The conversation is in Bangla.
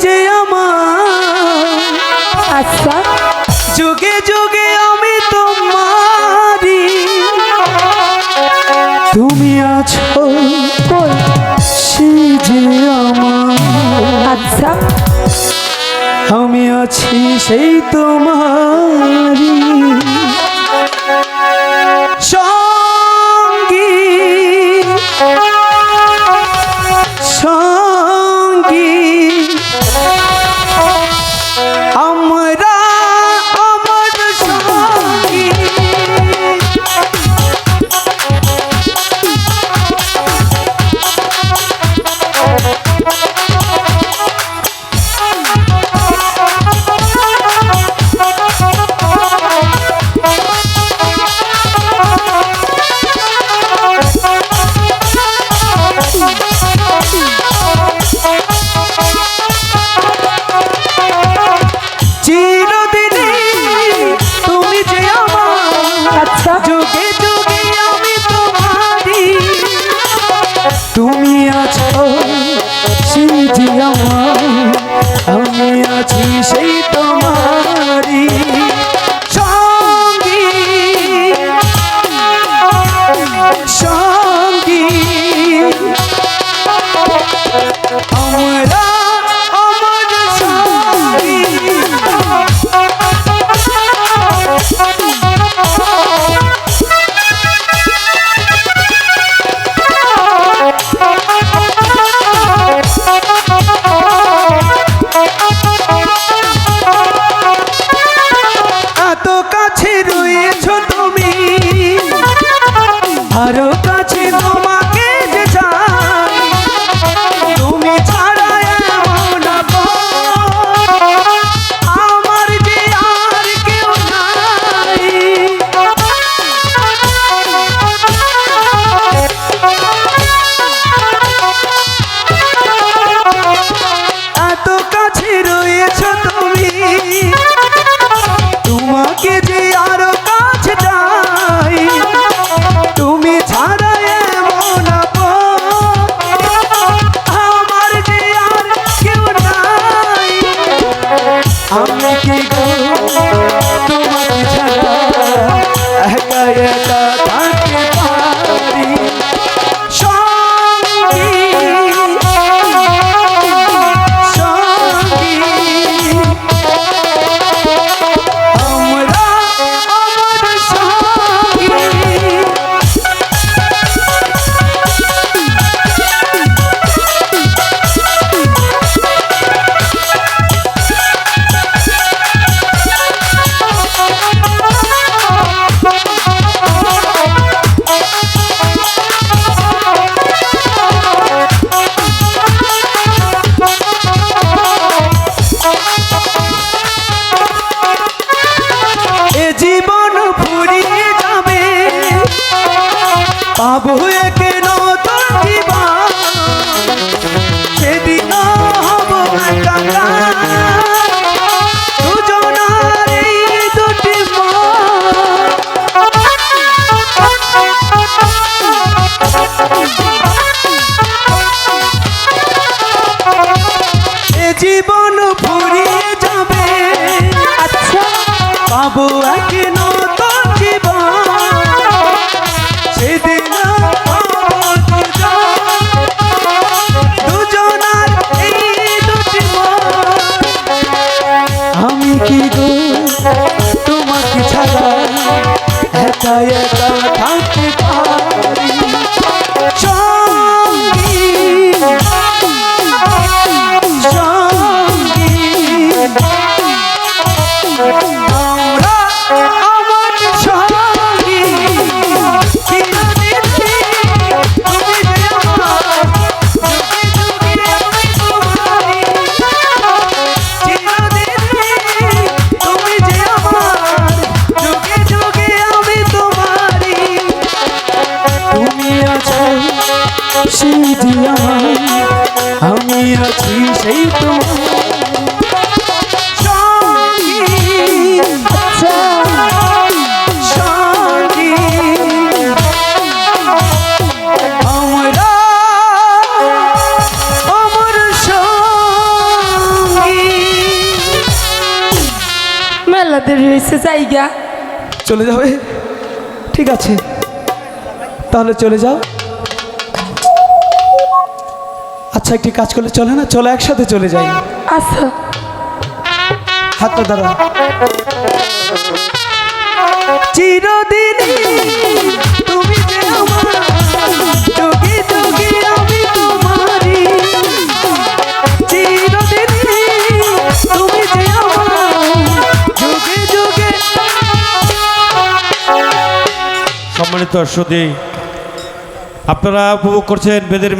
যে আমার। আচ্ছা। যুগে যুগে আমি তোমারি তুমি আছো সে যে আমার। আচ্ছা। আমি আছি সেই তোমারি আমি আছি সেই তোমার আবহে কেন থাকিবা? সেদিন হব কাকা। জীবন ফুরিয়ে যাবে। আচ্ছা। বাবু একে চায় কথা রয়েছে জায়গা। চলে যাবে? ঠিক আছে। তাহলে চলে যাও। আচ্ছা একটি কাজ করলে চলে না? চলে একসাথে চলে যাই। আচ্ছা। হাতটা দাঁড়া চিরদিন সম্মানিত সুদী আপনারা উপভোগ করছেন বেদের